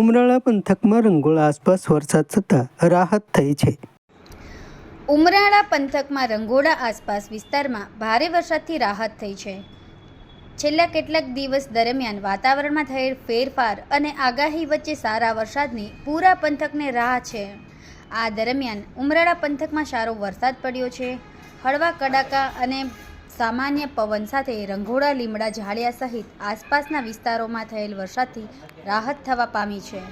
ઉમરાળા પંથકમાં રંગોળા આસપાસ વરસાદ થતાં રાહત થઈ છે. ઉમરાળા પંથકમાં રંગોળા આસપાસ વિસ્તારમાં ભારે વરસાદથી રાહત થઈ છે. છેલ્લા કેટલાક દિવસ દરમિયાન વાતાવરણમાં થયેલ ફેરફાર અને આગાહી વચ્ચે સારા વરસાદની પૂરા પંથકને રાહ છે. આ દરમિયાન ઉમરાળા પંથકમાં સારો વરસાદ પડ્યો છે. હળવા કડાકા અને સામાન્ય પવન સાથે રંગોળા લીમડા ઝાડિયા સહિત આસપાસના વિસ્તારોમાં થયેલ વરસાદથી રાહત થવા પામી છે.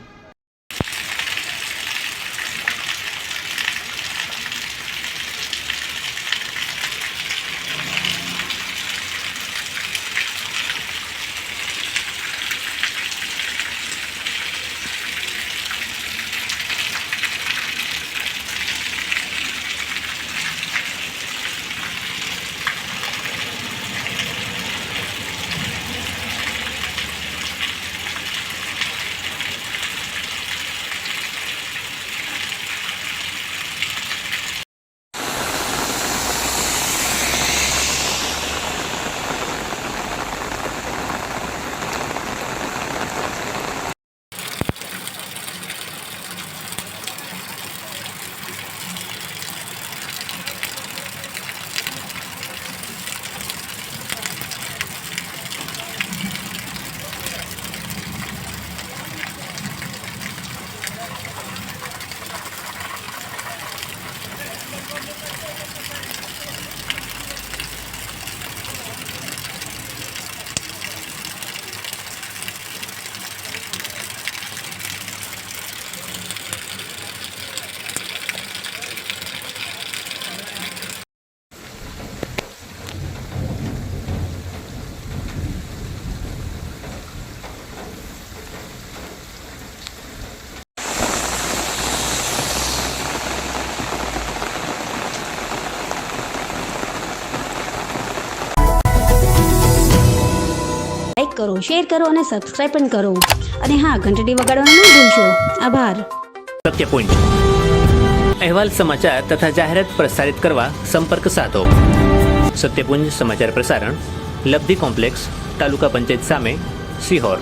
કરો શેર કરો અને સબસ્ક્રાઈબ પણ કરો. અને હા, ઘંટડી વગાડવાનું ન ભૂલશો. આભાર. સત્યપુંજ અહેવાલ સમાચાર તથા જાહેરાત પ્રસારિત કરવા સંપર્ક સાધો. સત્યપુંજ સમાચાર પ્રસારણ, લબ્ધિ કોમ્પ્લેક્સ, તાલુકા પંચાયત સામે સિહોર